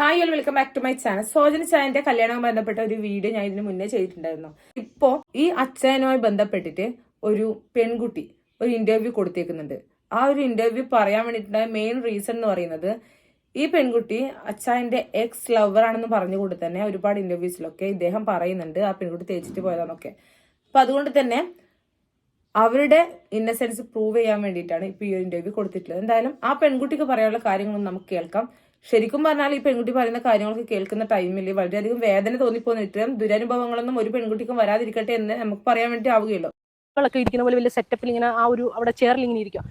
Hi all welcome back to my channel സോജന ചായന്റെ കല്യാണവുമായി ബന്ധപ്പെട്ട ഒരു വീഡിയോ ഞാൻ ഇതിന് മുന്നേ ചെയ്തിട്ടുണ്ടായിരുന്നു. ഇപ്പോ ഈ അച്ഛനുമായി ബന്ധപ്പെട്ടിട്ട് ഒരു പെൺകുട്ടി ഒരു ഇന്റർവ്യൂ കൊടുത്തേക്കുന്നുണ്ട്. ആ ഒരു ഇന്റർവ്യൂ പറയാൻ വേണ്ടിയിട്ടുണ്ടായ മെയിൻ റീസൺ എന്ന് പറയുന്നത് ഈ പെൺകുട്ടി അച്ഛന്റെ എക്സ് ലവർ ആണെന്ന് പറഞ്ഞുകൊണ്ട് തന്നെ ഒരുപാട് ഇന്റർവ്യൂസിലൊക്കെ ഇദ്ദേഹം പറയുന്നുണ്ട്. ആ പെൺകുട്ടി തേച്ചിട്ട് പോയതാന്നൊക്കെ. അപ്പൊ അതുകൊണ്ട് തന്നെ അവരുടെ ഇന്നസെൻസ് പ്രൂവ് ചെയ്യാൻ വേണ്ടിയിട്ടാണ് ഇപ്പൊ ഈ ഒരു ഇന്റർവ്യൂ കൊടുത്തിട്ടുള്ളത്. എന്തായാലും ആ പെൺകുട്ടിക്ക് പറയാനുള്ള കാര്യങ്ങളൊന്നും നമുക്ക് കേൾക്കാം. ശരിക്കും പറഞ്ഞാൽ ഈ പെൺകുട്ടി പറയുന്ന കാര്യങ്ങളൊക്കെ കേൾക്കുന്ന ടൈമിൽ വളരെയധികം വേദന തോന്നിപ്പോന്നിട്ട് ദുരനുഭവങ്ങളൊന്നും ഒരു പെൺകുട്ടിക്കും വരാതിരിക്കട്ടെ എന്ന് നമുക്ക് പറയാൻ വേണ്ടി ആവുകയുള്ളൂ. ഒക്കെ ഇരിക്കുന്ന പോലെ വലിയ സെറ്റപ്പിൽ ഇങ്ങനെ ആ ഒരു അവിടെ ചെയറിൽ ഇങ്ങനെ ഇരിക്കുക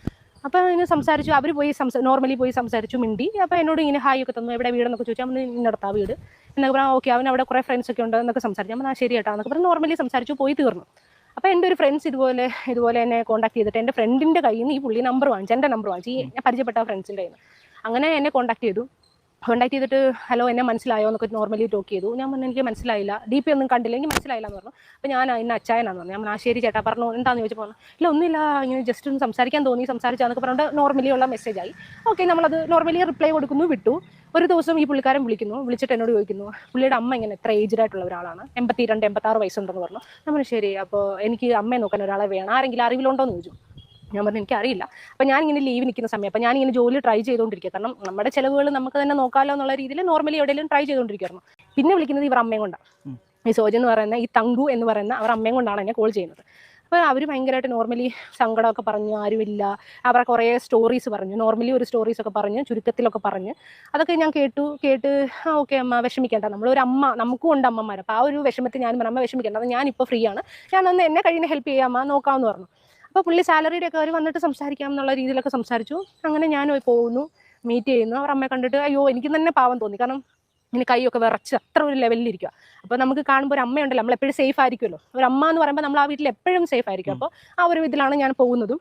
അപ്പോൾ ഇങ്ങനെ സംസാരിച്ചു അവർ പോയി സംസാ നോർമലി പോയി സംസാരിച്ചു മിണ്ടി. അപ്പോൾ എന്നോട് ഇങ്ങനെ ഹായ് ഒക്കെ തന്നു. എവിടെ വീടെന്നൊക്കെ ചോദിച്ചാൽ അവന് ഇന്നടത്താ വീട്. എന്നൊക്കെ പറഞ്ഞാൽ ഓക്കെ അവൻ അവിടെ കുറേ ഫ്രണ്ട്സ് ഒക്കെ ഉണ്ട് എന്നൊക്കെ സംസാരിച്ചു. ഞാൻ ശരി കേട്ടോ എന്നൊക്കെ പറഞ്ഞ്. നോർമലി സംസാരിച്ചു പോയി തീർന്നു. അപ്പോൾ എന്റെ ഒരു ഫ്രണ്ട്സ് ഇതുപോലെ ഇതുപോലെ എന്നെ കോൺടാക്ട് ചെയ്തിട്ട് എന്റെ ഫ്രണ്ടിന്റെ കയ്യിൽ നിന്ന് ഈ പുള്ളി നമ്പർ വാങ്ങിച്ചു. എന്റെ നമ്പർ വാങ്ങിച്ചു. ഈ ഞാൻ പരിചയപ്പെട്ട ഫ്രണ്ട്സിന്റെ കയ്യിൽ നിന്ന് അങ്ങനെ എന്നെ കോൺടാക്ട് ചെയ്തു. കോൺടാക്ട് ചെയ്തിട്ട് ഹലോ എന്നെ മനസ്സിലായോ? എന്നൊക്കെ നോർമലി ടോക്ക് ചെയ്തു. ഞാൻ പറഞ്ഞു എനിക്ക് മനസ്സിലായില്ല. ഡി പി ഒന്നും കണ്ടില്ല എനിക്ക് മനസ്സിലായില്ല എന്ന് പറഞ്ഞു. അപ്പോൾ ഞാൻ ഇന്ന് അച്ചായനാന്ന് പറഞ്ഞു. ഞാൻ ആ ശരി ചേട്ടാ പറഞ്ഞു എന്താണെന്ന് ചോദിച്ചു പറഞ്ഞു ഇല്ല ഒന്നുമില്ല. ഇങ്ങനെ ജസ്റ്റ് ഒന്ന് സംസാരിക്കാൻ തോന്നി സംസാരിച്ചാന്നൊക്കെ പറഞ്ഞിട്ട് നോർമലി ഉള്ള മെസ്സേജ് ആയി. ഓക്കെ നമ്മളത് നോർമലി റിപ്ലൈ കൊടുക്കുന്നു വിട്ടു. ഒരു ദിവസം ഈ പുള്ളിക്കാരൻ വിളിക്കുന്നു. വിളിച്ചിട്ട് എന്നോട് ചോദിക്കുന്നു പുള്ളിയുടെ അമ്മ ഇങ്ങനെ എത്ര ഏജ്ഡ് ആയിട്ടുള്ള ഒരാളാണ്. എൺപത്തി രണ്ട് എൺപത്താറ് വയസ്സുണ്ടെന്ന് പറഞ്ഞു. നമ്മൾ ശരി. അപ്പോൾ എനിക്ക് അമ്മയെ നോക്കാൻ ഒരാളെ വേണം. ആരെങ്കിലും അറിവിലുണ്ടോ? എന്ന് ചോദിച്ചു. ഞാൻ പറഞ്ഞു എനിക്കറിയില്ല. അപ്പം ഞാനിങ്ങനെ ലീവ് നിൽക്കുന്ന സമയം അപ്പം ഞാനിങ്ങനെ ജോലി ട്രൈ ചെയ്തുകൊണ്ടിരിക്കുക കാരണം നമ്മുടെ ചിലവുകൾ നമുക്ക് തന്നെ നോക്കാമല്ലോ എന്നുള്ള രീതിയിൽ നോർമലി എവിടെയെങ്കിലും ട്രൈ ചെയ്തുകൊണ്ടിരിക്കുന്നു പിന്നെ വിളിക്കുന്നത് ഇവർ അമ്മയും കൊണ്ടാണ് ഈ സോജൻ എന്ന് പറയുന്ന ഈ തങ്കു എന്ന് പറയുന്ന അവർ അമ്മയും കൊണ്ടാണ് എന്നെ കോൾ ചെയ്യുന്നത്. അപ്പോൾ അവർ ഭയങ്കരമായിട്ട് നോർമലി സങ്കടമൊക്കെ പറഞ്ഞു ആരുമില്ല. അവരെ കുറേ സ്റ്റോറീസ് പറഞ്ഞു നോർമലി ഒരു സ്റ്റോറീസ് ഒക്കെ പറഞ്ഞ് ചുരുക്കത്തിലൊക്കെ പറഞ്ഞ്. അതൊക്കെ ഞാൻ കേട്ടു കേട്ട് ആ ഓക്കെ അമ്മ വിഷമിക്കേണ്ട. നമ്മളൊരു അമ്മ നമുക്കും ഉണ്ട് അമ്മമാർ അപ്പോൾ ആ ഒരു വിഷമത്തിൽ ഞാൻ പറഞ്ഞു, അമ്മ വിഷമിക്കേണ്ട. അത് ഞാനിപ്പോൾ ഫ്രീ ആണ്. ഞാനൊന്ന് എന്നെ കഴിയുന്ന ഹെൽപ്പ് ചെയ്യാം അമ്മ നോക്കാമെന്ന് പറഞ്ഞു. അപ്പോൾ പുള്ളി സാലറിയുടെ ഒക്കെ അവർ വന്നിട്ട് സംസാരിക്കാം എന്നുള്ള രീതിയിലൊക്കെ സംസാരിച്ചു. അങ്ങനെ ഞാൻ പോയി പോകുന്നു മീറ്റ് ചെയ്യുന്നു. അവർ അമ്മയെ കണ്ടിട്ട് അയ്യോ എനിക്ക് തന്നെ പാവം തോന്നി. കാരണം ഇങ്ങനെ കൈയൊക്കെ വിറച്ച് അത്ര ഒരു ലെവലിലിരിക്കുക അപ്പോൾ നമുക്ക് കാണുമ്പോൾ ഒരു അമ്മയുണ്ടല്ലോ നമ്മൾ എപ്പോഴും സേഫ് ആയിരിക്കുമല്ലോ. ഒരു അമ്മ എന്ന് പറയുമ്പോൾ നമ്മൾ ആ വീട്ടിൽ എപ്പോഴും സേഫ് ആയിരിക്കും. അപ്പോൾ ആ ഒരു ഇതിലാണ് ഞാൻ പോകുന്നതും.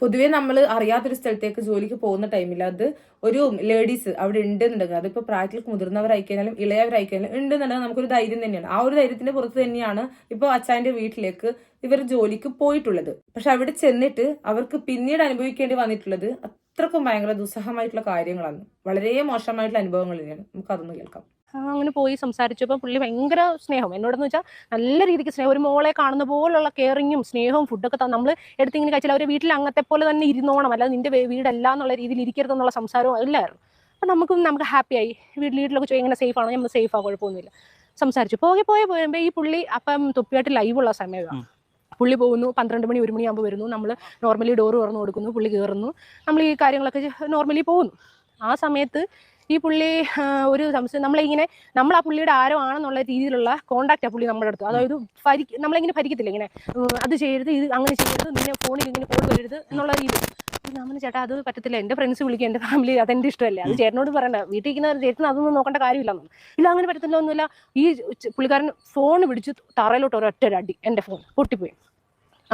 പൊതുവെ നമ്മൾ അറിയാത്തൊരു സ്ഥലത്തേക്ക് ജോലിക്ക് പോകുന്ന ടൈമിൽ അത് ഒരു ലേഡീസ് അവിടെ ഉണ്ടെന്നുണ്ടെങ്കിൽ അതിപ്പോൾ പ്രായത്തിൽ മുതിർന്നവരായി കഴിഞ്ഞാലും ഇളയവരായി കഴിഞ്ഞാലും ഉണ്ടെന്നുണ്ടെങ്കിൽ നമുക്കൊരു ധൈര്യം തന്നെയാണ്. ആ ഒരു ധൈര്യത്തിന്റെ പുറത്ത് തന്നെയാണ് ഇപ്പൊ അച്ചാന്റെ വീട്ടിലേക്ക് ഇവർ ജോലിക്ക് പോയിട്ടുള്ളത്. പക്ഷെ അവിടെ ചെന്നിട്ട് അവർക്ക് പിന്നീട് അനുഭവിക്കേണ്ടി വന്നിട്ടുള്ളത് അത്രക്കും ഭയങ്കര ദുസ്സഹമായിട്ടുള്ള കാര്യങ്ങളാണ്. വളരെ മോശമായിട്ടുള്ള അനുഭവങ്ങൾ തന്നെയാണ്. നമുക്ക് അതൊന്ന് കേൾക്കാം. അങ്ങനെ പോയി സംസാരിച്ചപ്പോൾ പുള്ളി ഭയങ്കര സ്നേഹം. എന്നോടെന്ന് വെച്ചാൽ നല്ല രീതിക്ക് സ്നേഹം. ഒരു മോളെ കാണുന്ന പോലുള്ള കെയറിങ്ങും സ്നേഹവും ഫുഡൊക്കെ തന്നെ നമ്മൾ എടുത്തിങ്ങനെ കഴിച്ചാൽ അവരെ വീട്ടിൽ അങ്ങനത്തെ പോലെ തന്നെ ഇരുന്നോണം. അല്ലാതെ നിന്റെ വീടല്ല എന്നുള്ള രീതിയിൽ ഇരിക്കരുതെന്നുള്ള സംസാരവും ഇല്ലായിരുന്നു അപ്പം നമുക്ക് നമുക്ക് ഹാപ്പിയായി വീട്ടിൽ വീട്ടിലൊക്കെ ചോദിക്കും എങ്ങനെ സേഫ് ആണോ? നമ്മൾ സേഫ് ആ കുഴപ്പമൊന്നുമില്ല. സംസാരിച്ചു. പോകെ പോയ പോയുമ്പോൾ ഈ പുള്ളി അപ്പം തൊപ്പിയായിട്ട് ലൈവുള്ള സമയമാണ് പുള്ളി പോകുന്നു. പന്ത്രണ്ട് മണി ഒരു മണിയാകുമ്പോൾ വരുന്നു. നമ്മൾ നോർമലി ഡോറ് തുറന്നു കൊടുക്കുന്നു. പുള്ളി കയറുന്നു നമ്മൾ ഈ കാര്യങ്ങളൊക്കെ നോർമലി പോകുന്നു. ആ സമയത്ത് ഈ പുള്ളി ഒരു സംശയം നമ്മളിങ്ങനെ നമ്മൾ ആ പുള്ളിയുടെ ആരോ ആണെന്നുള്ള രീതിയിലുള്ള കോണ്ടാക്റ്റ് ആ പുള്ളി നമ്മുടെ അടുത്ത്. അതായത് നമ്മളിങ്ങനെ ഭരിക്കത്തില്ല ഇങ്ങനെ അത് ചെയ്യരുത് ഇത് അങ്ങനെ ചെയ്യരുത് നിന്നെ ഫോണിൽ ഇങ്ങനെ കോൾ വരരുത് എന്നുള്ള രീതി. അമ്മന് ചേട്ടാ അത് പറ്റത്തില്ല എന്റെ ഫ്രണ്ട്സ് വിളിക്കുക എന്റെ ഫാമിലി അത് അതെന്റെ ഇഷ്ടമല്ല? അത് ചേട്ടനോട് പറയണ്ട. വീട്ടിൽ ഇരിക്കുന്ന അതൊന്നും നോക്കേണ്ട കാര്യമില്ലെന്നും ഇല്ല അങ്ങനെ പറ്റത്തില്ല ഒന്നുമില്ല. ഈ പുള്ളിക്കാരൻ ഫോൺ പിടിച്ച് തറയിലോട്ട് ഒരൊറ്റ ഒരു അടി എന്റെ ഫോൺ പൊട്ടിപ്പോയി.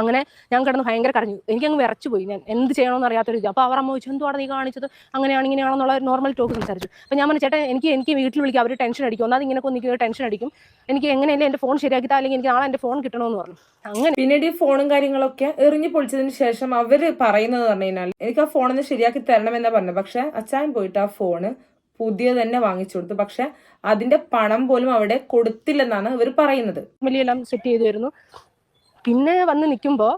അങ്ങനെ ഞാൻ കിടന്ന് ഭയങ്കര കരഞ്ഞു. എനിക്കങ്ങ് വിറച്ചു പോയി ഞാൻ എന്ത് ചെയ്യണമെന്ന് അറിയാത്തൊരു ഇത്. അപ്പോൾ അവർ അമ്മ ചോദിച്ചു എന്തുവാണ് നീ കാണിച്ചത്? അങ്ങനെയാണ് ഇങ്ങനെയാണെന്നുള്ള ഒരു നോർമൽ ടോക്ക് സംസാരിച്ചു അപ്പോൾ ഞാൻ പറഞ്ഞു ചേട്ടാ എനിക്ക് എനിക്ക് വീട്ടിൽ വിളിക്കുക അവർ ടെൻഷൻ അടിക്കും. ഒന്നാമത് ഇങ്ങനെ കൊന്നിക്കുക ടെൻഷൻ അടിക്കും. എനിക്ക് എങ്ങനെയല്ലേ എന്റെ ഫോൺ ശരിയാക്കി അല്ലെങ്കിൽ എനിക്ക് നാളെ എന്റെ ഫോൺ കിട്ടണമെന്ന് പറഞ്ഞു. അങ്ങനെ പിന്നീട് ഈ ഫോണും കാര്യങ്ങളൊക്കെ എറിഞ്ഞു പൊളിച്ചതിന് ശേഷം അവർ പറയുന്നത് പറഞ്ഞു കഴിഞ്ഞാൽ എനിക്ക് ആ ഫോണൊന്ന് ശരിയാക്കി തരണമെന്നാ പറഞ്ഞത്. പക്ഷെ അച്ഛൻ പോയിട്ട് ആ ഫോണ് പുതിയ തന്നെ വാങ്ങിച്ചു കൊടുത്തു. പക്ഷെ അതിന്റെ പണം പോലും അവിടെ കൊടുത്തില്ലെന്നാണ് ഇവർ പറയുന്നത്. സെറ്റ് ചെയ്തു വരുന്നു പിന്നെ വന്ന് നിൽക്കുമ്പോൾ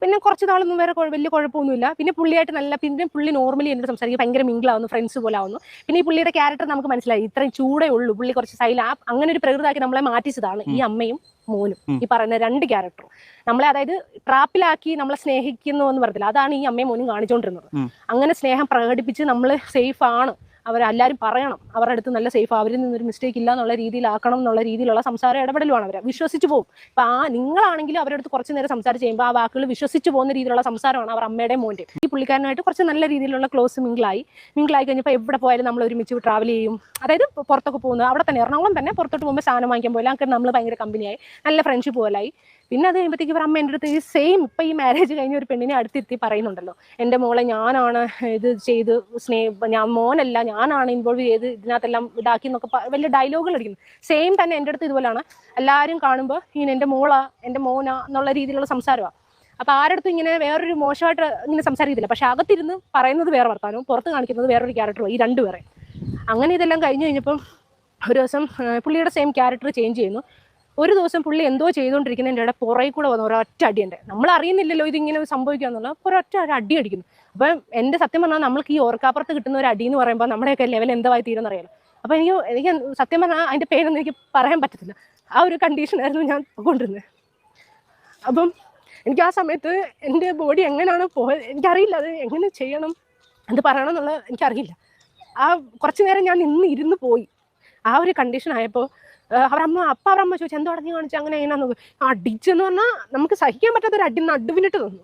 പിന്നെ കുറച്ച് നാളൊന്നും വേറെ വലിയ കുഴപ്പമൊന്നുമില്ല പിന്നെ പുള്ളിയായിട്ട് നല്ല പിന്നെ പുള്ളി നോർമലി എന്നോട് സംസാരിക്കും. ഭയങ്കര മിങ്കിളാവുന്നു ഫ്രണ്ട്സ് പോലെ ആവുന്നു പിന്നെ ഈ പുള്ളിയുടെ ക്യാരക്ടർ നമുക്ക് മനസ്സിലായി. ഇത്രയും ചൂടേ ഉള്ളൂ. പുള്ളി കുറച്ച് സൈല അങ്ങനെ ഒരു പ്രകൃതമാക്കി നമ്മളെ മാറ്റിച്ചതാണ് ഈ അമ്മയും മോനും. ഈ പറയുന്ന രണ്ട് ക്യാരക്ടറും നമ്മളെ അതായത് ട്രാപ്പിലാക്കി നമ്മളെ സ്നേഹിക്കുന്നു എന്ന് പറഞ്ഞില്ല. അതാണ് ഈ അമ്മയും മോനും കാണിച്ചുകൊണ്ടിരുന്നത് അങ്ങനെ സ്നേഹം പ്രകടിപ്പിച്ച് നമ്മൾ സേഫ് ആണ്. അവരെല്ലാവരും പറയണം. അവരുടെ അടുത്ത് നല്ല സേഫ് അവരിൽ നിന്നൊരു മിസ്റ്റേക്ക് ഇല്ല എന്നുള്ള രീതിയിലാക്കണം എന്നുള്ള രീതിയിലുള്ള സംസാര ഇടപെടലുമാണ് അവർ വിശ്വസിച്ച് പോകും. ഇപ്പം ആ നിങ്ങളാണെങ്കിലും അവരുടെ അടുത്ത് കുറച്ച് നേരം സംസാരിച്ച് ചെയ്യുമ്പോൾ ആ വാക്കുകൾ വിശ്വസിച്ച് പോകുന്ന രീതിയിലുള്ള സംസാരമാണ് അവർ അമ്മയുടെ മോന്റെ. ഈ പുള്ളിക്കാരനായിട്ട് കുറച്ച് നല്ല രീതിയിലുള്ള ക്ലോസ് മിങ്കിളായി മിങ്കിളായി കഴിഞ്ഞപ്പോൾ എവിടെ പോയാലും നമ്മൾ ഒരുമിച്ച് ട്രാവൽ ചെയ്യും. അതായത് പുറത്തൊക്കെ പോകുന്നത് അവിടെ തന്നെ. എറണാകുളം തന്നെ പുറത്തോട്ട് പോകുമ്പോൾ സാധനം വാങ്ങിക്കാൻ പോയാലും അങ്ങനെ നമ്മൾ ഭയങ്കര കമ്പനിയായി നല്ല ഫ്രണ്ട്ഷിപ്പ് പോലായി പിന്നെ അത് കഴിയുമ്പോഴത്തേക്ക് ഇവർ അമ്മ എന്റെ അടുത്ത് ഈ സെയിം ഇപ്പം ഈ മാരേജ് കഴിഞ്ഞ ഒരു പെണ്ണിനെ അടുത്തിരുത്തി പറയുന്നുണ്ടല്ലോ. എന്റെ മോളെ ഞാനാണ് ഇത് ചെയ്ത് സ്നേഹ ഞാൻ മോനല്ല ഞാനാണ് ഇൻവോൾവ് ചെയ്ത് ഇതിനകത്തെല്ലാം ഇതാക്കി എന്നൊക്കെ വലിയ ഡയലോഗുകൾ അടിക്കുന്നു. സെയിം തന്നെ എന്റെ അടുത്ത് ഇതുപോലെയാണ് എല്ലാവരും കാണുമ്പോൾ ഇങ്ങനെ എന്റെ മോളാ എന്റെ മോനാ എന്നുള്ള രീതിയിലുള്ള സംസാരമാണ് അപ്പൊ ആരടുത്തും ഇങ്ങനെ വേറൊരു മോശമായിട്ട് ഇങ്ങനെ സംസാരിക്കത്തില്ല. പക്ഷെ അകത്തിരുന്ന് പറയുന്നത് വേറെ വർത്താനവും പുറത്ത് കാണിക്കുന്നത് വേറൊരു ക്യാരക്ടറും ഈ രണ്ടുപേരെ അങ്ങനെ ഇതെല്ലാം കഴിഞ്ഞു കഴിഞ്ഞപ്പം ഒരു ദിവസം പുള്ളിയുടെ സെയിം ക്യാരക്ടർ ചേഞ്ച് ചെയ്യുന്നു. ഒരു ദിവസം പുള്ളി എന്തോ ചെയ്തുകൊണ്ടിരിക്കുന്നതിന്റെ ഇടയിൽ പുറകെ കൂടെ വന്നു ഒരൊറ്റ അടിയുണ്ട് നമ്മൾ അറിയുന്നില്ലല്ലോ ഇതിങ്ങനെ സംഭവിക്കുക എന്നുള്ളത് ഒരൊറ്റ ഒരു അടി അടിക്കുന്നു. അപ്പം എന്റെ സത്യം പറഞ്ഞാൽ നമ്മൾക്ക് ഈ ഓർക്കാപ്പുറത്ത് കിട്ടുന്ന ഒരു അടി എന്ന് പറയുമ്പോൾ നമ്മുടെയൊക്കെ ലെവൽ എന്തായി തീരുമെന്ന് അറിയാലോ. അപ്പം എനിക്ക് എനിക്ക് സത്യം പറഞ്ഞാൽ അതിന്റെ പേരൊന്നും എനിക്ക് പറയാൻ പറ്റത്തില്ല. ആ ഒരു കണ്ടീഷനായിരുന്നു ഞാൻ കൊണ്ടിരുന്നത് അപ്പം എനിക്ക് ആ സമയത്ത് എന്റെ ബോഡി എങ്ങനെയാണ് പോയത് എനിക്കറിയില്ല അത് എങ്ങനെ ചെയ്യണം അത് പറയണം എന്നുള്ളത് എനിക്കറിയില്ല. ആ കുറച്ച് നേരം ഞാൻ നിന്ന് ഇരുന്ന് പോയി. ആ ഒരു കണ്ടീഷൻ ആയപ്പോൾ അവരമ്മ അപ്പ അവരമ്മ ചോദിച്ചു എന്തോ അടഞ്ഞു കാണിച്ചു? അങ്ങനെ എങ്ങനെയാന്ന് അടിച്ചെന്ന് പറഞ്ഞാൽ നമുക്ക് സഹിക്കാൻ പറ്റാത്ത ഒരു അടി നടുവിനിട്ട് തന്നു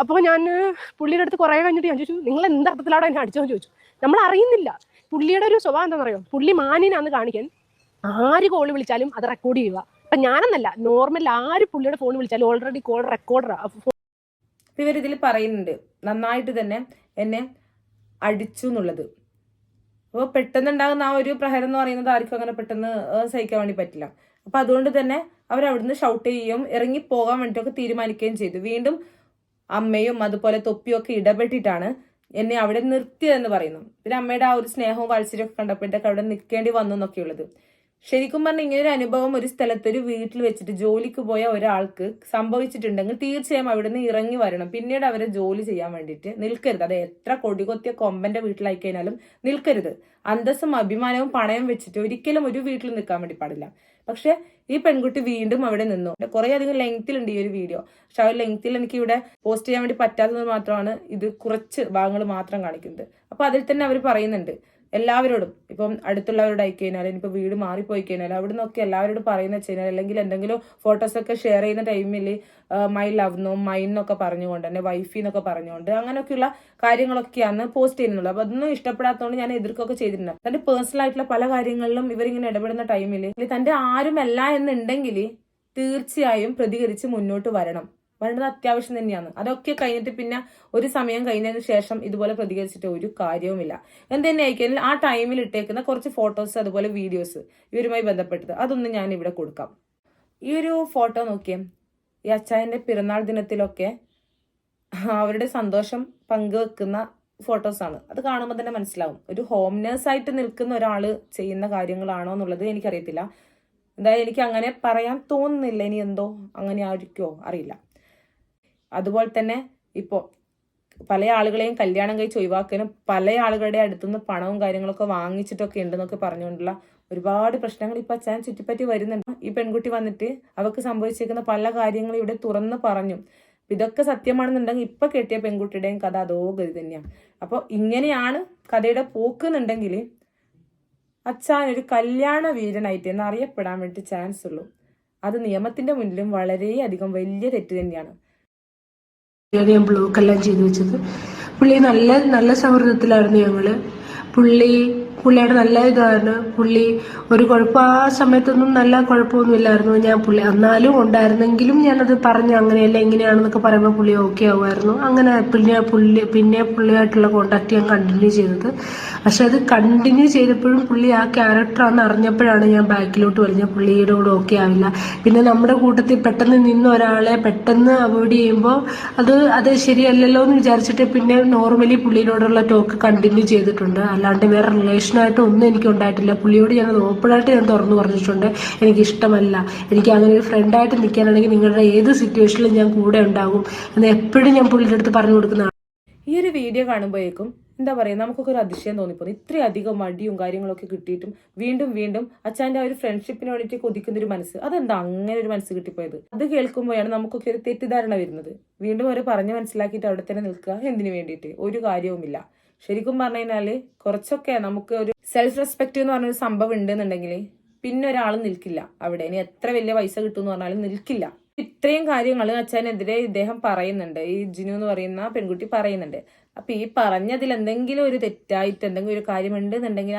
അപ്പോൾ ഞാൻ പുള്ളിയുടെ അടുത്ത് കുറേ കഴിഞ്ഞിട്ട് ഞാൻ ചോദിച്ചു നിങ്ങൾ എന്ത് അർത്ഥത്തിലാണ് എന്നെ അടിച്ചതെന്ന് ചോദിച്ചു? നമ്മൾ അറിയുന്നില്ല. പുള്ളിയുടെ ഒരു സ്വഭാവം എന്താണെന്നറിയോ പുള്ളി മാനിനാന്ന് കാണിക്കാൻ ആര് കോൾ വിളിച്ചാലും അത് റെക്കോർഡ് ചെയ്യുക. അപ്പം ഞാനെന്നല്ല നോർമൽ ആര് പുള്ളിയുടെ ഫോൺ വിളിച്ചാലും ഓൾറെഡി കോൾ റെക്കോർഡറാണ് ഇവരിതിൽ പറയുന്നുണ്ട് നന്നായിട്ട് തന്നെ എന്നെ അടിച്ചു എന്നുള്ളത്. അപ്പോൾ പെട്ടെന്ന് ഉണ്ടാകുന്ന ആ ഒരു പ്രഹരം എന്ന് പറയുന്നത് ആർക്കും അങ്ങനെ പെട്ടെന്ന് സഹിക്കാൻ വേണ്ടി പറ്റില്ല. അപ്പൊ അതുകൊണ്ട് തന്നെ അവർ അവിടുന്ന് ഷൗട്ട് ചെയ്യുകയും ഇറങ്ങി പോകാൻ വേണ്ടിയിട്ടൊക്കെ തീരുമാനിക്കുകയും ചെയ്തു. വീണ്ടും അമ്മയും അതുപോലെ തൊപ്പിയും ഒക്കെ ഇടപെട്ടിട്ടാണ് എന്നെ അവിടെ നിർത്തിയതെന്ന് പറയുന്നു. പിന്നെ അമ്മയുടെ ആ ഒരു സ്നേഹവും വാത്സല്യവും ഒക്കെ കണ്ടപ്പോഴത്തേക്ക് അവിടെ നിൽക്കേണ്ടി വന്നു എന്നൊക്കെയുള്ളത്. ശരിക്കും പറഞ്ഞാൽ ഇങ്ങനെ ഒരു അനുഭവം ഒരു സ്ഥലത്ത് ഒരു വീട്ടിൽ വെച്ചിട്ട് ജോലിക്ക് പോയ ഒരാൾക്ക് സംഭവിച്ചിട്ടുണ്ടെങ്കിൽ തീർച്ചയായും അവിടെ നിന്ന് ഇറങ്ങി വരണം. പിന്നീട് അവരെ ജോലി ചെയ്യാൻ വേണ്ടിയിട്ട് നിൽക്കരുത്. അത് എത്ര കൊടികൊത്തിയ കൊമ്പന്റെ വീട്ടിലായി കഴിഞ്ഞാലും നിൽക്കരുത്. അന്തസ്സും അഭിമാനവും പണയം വെച്ചിട്ട് ഒരിക്കലും ഒരു വീട്ടിൽ നിൽക്കാൻ വേണ്ടി പാടില്ല. പക്ഷെ ഈ പെൺകുട്ടി വീണ്ടും അവിടെ നിന്നു. കുറെ അധികം ലെങ്തിലുണ്ട് ഈ ഒരു വീഡിയോ പക്ഷെ ആ ലെങ്തിൽ എനിക്ക് ഇവിടെ പോസ്റ്റ് ചെയ്യാൻ വേണ്ടി പറ്റാത്തത് മാത്രമാണ് ഇത് കുറച്ച് ഭാഗങ്ങൾ മാത്രം കാണിക്കുന്നത്. അപ്പൊ അതിൽ തന്നെ അവർ പറയുന്നുണ്ട്. എല്ലാവരോടും ഇപ്പം അടുത്തുള്ളവരോട് അയക്കി കഴിഞ്ഞാൽ ഇനിയിപ്പോൾ വീട് മാറിപ്പോയി കഴിഞ്ഞാൽ അവിടെ നിന്നൊക്കെ എല്ലാവരോടും പറയുന്ന വെച്ച് കഴിഞ്ഞാൽ അല്ലെങ്കിൽ എന്തെങ്കിലും ഫോട്ടോസൊക്കെ ഷെയർ ചെയ്യുന്ന ടൈമിൽ മൈ ലവ് എന്നോ മൈൻ എന്നൊക്കെ പറഞ്ഞുകൊണ്ട് തന്നെ വൈഫി എന്നൊക്കെ പറഞ്ഞുകൊണ്ട് അങ്ങനെയൊക്കെയുള്ള കാര്യങ്ങളൊക്കെയാണ് പോസ്റ്റ് ചെയ്യുന്നുള്ളത് അപ്പൊ അതൊന്നും ഇഷ്ടപ്പെടാത്തതുകൊണ്ട് ഞാൻ എതിർക്കൊക്കെ ചെയ്തിട്ടുണ്ട്. തന്റെ പേഴ്സണൽ ആയിട്ടുള്ള പല കാര്യങ്ങളിലും ഇവരിങ്ങനെ ഇടപെടുന്ന ടൈമിൽ തന്റെ ആരുമല്ല എന്നുണ്ടെങ്കിൽ തീർച്ചയായും പ്രതികരിച്ച് മുന്നോട്ട് വരണം. വരേണ്ടത് അത്യാവശ്യം തന്നെയാണ്. അതൊക്കെ കഴിഞ്ഞിട്ട് പിന്നെ ഒരു സമയം കഴിഞ്ഞതിന് ശേഷം ഇതുപോലെ പ്രതികരിച്ചിട്ട് ഒരു കാര്യവുമില്ല. എന്ത് തന്നെ ആ ടൈമിൽ ഇട്ടേക്കുന്ന കുറച്ച് ഫോട്ടോസ് അതുപോലെ വീഡിയോസ് ഇവരുമായി ബന്ധപ്പെട്ടത്. അതൊന്നും ഞാൻ ഇവിടെ കൊടുക്കാം. ഈ ഒരു ഫോട്ടോ നോക്കിയേ. ഈ അച്ചായന്റെ പിറന്നാൾ ദിനത്തിലൊക്കെ അവരുടെ സന്തോഷം പങ്കുവെക്കുന്ന ഫോട്ടോസാണ് അത് കാണുമ്പോൾ തന്നെ മനസ്സിലാവും. ഒരു ഹോം നേഴ്സായിട്ട് നിൽക്കുന്ന ഒരാൾ ചെയ്യുന്ന കാര്യങ്ങളാണോ എന്നുള്ളത് എനിക്കറിയത്തില്ല. എന്തായാലും എനിക്ക് അങ്ങനെ പറയാൻ തോന്നുന്നില്ല. ഇനി എന്തോ അങ്ങനെ ആയിരിക്കുമോ അറിയില്ല. അതുപോലെ തന്നെ ഇപ്പോൾ പല ആളുകളെയും കല്യാണം കഴിച്ച് ഒഴിവാക്കാനും പല ആളുകളുടെ അടുത്തുനിന്ന് പണവും കാര്യങ്ങളൊക്കെ വാങ്ങിച്ചിട്ടൊക്കെ ഉണ്ടെന്നൊക്കെ പറഞ്ഞുകൊണ്ടുള്ള ഒരുപാട് പ്രശ്നങ്ങൾ ഇപ്പൊ അച്ഛൻ ചുറ്റിപ്പറ്റി വരുന്നുണ്ട്. ഈ പെൺകുട്ടി വന്നിട്ട് അവർക്ക് സംഭവിച്ചിരിക്കുന്ന പല കാര്യങ്ങളും ഇവിടെ തുറന്ന് പറഞ്ഞു. ഇതൊക്കെ സത്യമാണെന്നുണ്ടെങ്കിൽ ഇപ്പൊ കെട്ടിയ പെൺകുട്ടിയുടെയും കഥ അതോ ഗതി തന്നെയാണ് അപ്പോൾ ഇങ്ങനെയാണ് കഥയുടെ പോക്ക് എന്നുണ്ടെങ്കിൽ അച്ഛൻ ഒരു കല്യാണ വീരനായിട്ട് എന്ന് അറിയപ്പെടാൻ വേണ്ടി ചാൻസ് ഉള്ളൂ. അത് നിയമത്തിന്റെ മുന്നിലും വളരെയധികം വലിയ തെറ്റ് തന്നെയാണ്. ഞാൻ ബ്ലോക്ക് എല്ലാം ചെയ്തു വെച്ചത്. പുള്ളി നല്ല നല്ല സൗഹൃദത്തിലായിരുന്നു ഞങ്ങൾ. പുള്ളി പുള്ളിയുടെ നല്ല ഇതാണ് പുള്ളി ഒരു കുഴപ്പം ആ സമയത്തൊന്നും നല്ല കുഴപ്പമൊന്നുമില്ലായിരുന്നു ഞാൻ പുള്ളി. എന്നാലും ഉണ്ടായിരുന്നെങ്കിലും ഞാനത് പറഞ്ഞു അങ്ങനെയല്ല എങ്ങനെയാണെന്നൊക്കെ പറയുമ്പോൾ പുള്ളി ഓക്കെ ആവുമായിരുന്നു. അങ്ങനെ പിന്നെ പുള്ളി പിന്നെ പുള്ളിയായിട്ടുള്ള കോണ്ടാക്ട് ഞാൻ കണ്ടിന്യൂ ചെയ്തത്. പക്ഷെ അത് കണ്ടിന്യൂ ചെയ്തപ്പോഴും പുള്ളി ആ ക്യാരക്ടറാണെന്ന് അറിഞ്ഞപ്പോഴാണ് ഞാൻ ബാക്കിലോട്ട് വലിഞ്ഞ പുള്ളിയുടെ കൂടെ ഓക്കെ ആവില്ല. പിന്നെ നമ്മുടെ കൂട്ടത്തിൽ പെട്ടെന്ന് നിന്ന് ഒരാളെ പെട്ടെന്ന് അവോയ്ഡ് ചെയ്യുമ്പോൾ അത് അത് ശരിയല്ലല്ലോ എന്ന് വിചാരിച്ചിട്ട് പിന്നെ നോർമലി പുള്ളിയോടുള്ള ടോക്ക് കണ്ടിന്യൂ ചെയ്തിട്ടുണ്ട്. അല്ലാണ്ട് വേറെ റിലേഷനായിട്ട് ഒന്നും എനിക്ക് ഉണ്ടായിട്ടില്ല. പുള്ളിയോട് ഞാൻ ഓപ്പണായിട്ട് ഞാൻ തുറന്നു പറഞ്ഞിട്ടുണ്ട്. എനിക്ക് ഇഷ്ടമല്ല എനിക്ക് അങ്ങനെ ഒരു ഫ്രണ്ടായിട്ട് നിൽക്കാനാണെങ്കിൽ നിങ്ങളുടെ ഏത് സിറ്റുവേഷനിലും ഞാൻ കൂടെ ഉണ്ടാകും. എന്ന് എപ്പോഴും ഞാൻ പുള്ളിയുടെ അടുത്ത് പറഞ്ഞു കൊടുക്കുന്ന ഈ ഒരു വീഡിയോ കാണുമ്പോഴേക്കും എന്താ പറയുക നമുക്കൊക്കെ ഒരു അതിശയം തോന്നിപ്പോയി ഇത്രയധികം മടിയും കാര്യങ്ങളൊക്കെ കിട്ടിയിട്ടും വീണ്ടും വീണ്ടും അച്ഛന്റെ ആ ഒരു ഫ്രണ്ട്ഷിപ്പിന് വേണ്ടിയിട്ട് കൊതിക്കുന്ന ഒരു മനസ്സ് അതെന്താ അങ്ങനെ ഒരു മനസ്സ് കിട്ടിപ്പോയത്? അത് കേൾക്കുമ്പോഴാണ് നമുക്കൊക്കെ ഒരു തെറ്റിദ്ധാരണ വരുന്നത്. വീണ്ടും അവർ പറഞ്ഞ് മനസ്സിലാക്കിയിട്ട് അവിടെ തന്നെ നിൽക്കുക എന്തിനു വേണ്ടിയിട്ട്? ഒരു കാര്യവുമില്ല. ശരിക്കും പറഞ്ഞു കഴിഞ്ഞാൽ കുറച്ചൊക്കെ നമുക്ക് ഒരു സെൽഫ് റെസ്പെക്ട് എന്ന് പറഞ്ഞൊരു സംഭവം ഉണ്ടെന്നുണ്ടെങ്കിൽ പിന്നെ ഒരാൾ നിൽക്കില്ല. അവിടെ ഇനി എത്ര വലിയ പൈസ കിട്ടും പറഞ്ഞാലും നിൽക്കില്ല. ഇത്രയും കാര്യങ്ങൾ അച്ഛനെതിരെ ഇദ്ദേഹം പറയുന്നുണ്ട്. ഈ ജിനു എന്ന് പറയുന്ന പെൺകുട്ടി പറയുന്നുണ്ട്. അപ്പൊ ഈ പറഞ്ഞതിൽ എന്തെങ്കിലും ഒരു തെറ്റായിട്ട് എന്തെങ്കിലും ഒരു കാര്യമുണ്ട് എന്നുണ്ടെങ്കിൽ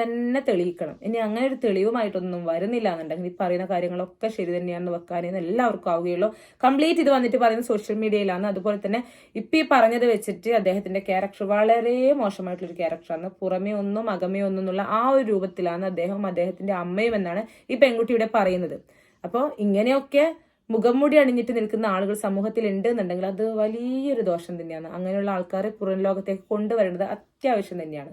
തന്നെ തെളിയിക്കണം. ഇനി അങ്ങനെ ഒരു തെളിവുമായിട്ടൊന്നും വരുന്നില്ല എന്നുണ്ടെങ്കിൽ ഈ പറയുന്ന കാര്യങ്ങളൊക്കെ ശരി തന്നെയാണെന്ന് വെക്കാനേ എല്ലാവർക്കും ആവുകയുള്ളൂ. കംപ്ലീറ്റ് ഇത് വന്നിട്ട് പറയുന്നത് സോഷ്യൽ മീഡിയയിലാണ് അതുപോലെ തന്നെ ഇപ്പൊ ഈ പറഞ്ഞത് വെച്ചിട്ട് അദ്ദേഹത്തിന്റെ ക്യാരക്ടർ വളരെ മോശമായിട്ടുള്ള ഒരു ക്യാരക്ടറാണ് പുറമേ ഒന്നും അകമേ ഒന്നും എന്നുള്ള ആ ഒരു രൂപത്തിലാണ് അദ്ദേഹം അദ്ദേഹത്തിന്റെ അമ്മയും എന്നാണ് ഈ പെൺകുട്ടിയുടെ പറയുന്നത്. അപ്പോൾ ഇങ്ങനെയൊക്കെ മുഖംമൂടി അണിഞ്ഞിട്ട് നിൽക്കുന്ന ആളുകൾ സമൂഹത്തിൽ ഉണ്ട് എന്നുണ്ടെങ്കിൽ അത് വലിയൊരു ദോഷം തന്നെയാണ്. അങ്ങനെയുള്ള ആൾക്കാരെ പുറം ലോകത്തേക്ക് കൊണ്ടുവരേണ്ടത് അത്യാവശ്യം തന്നെയാണ്.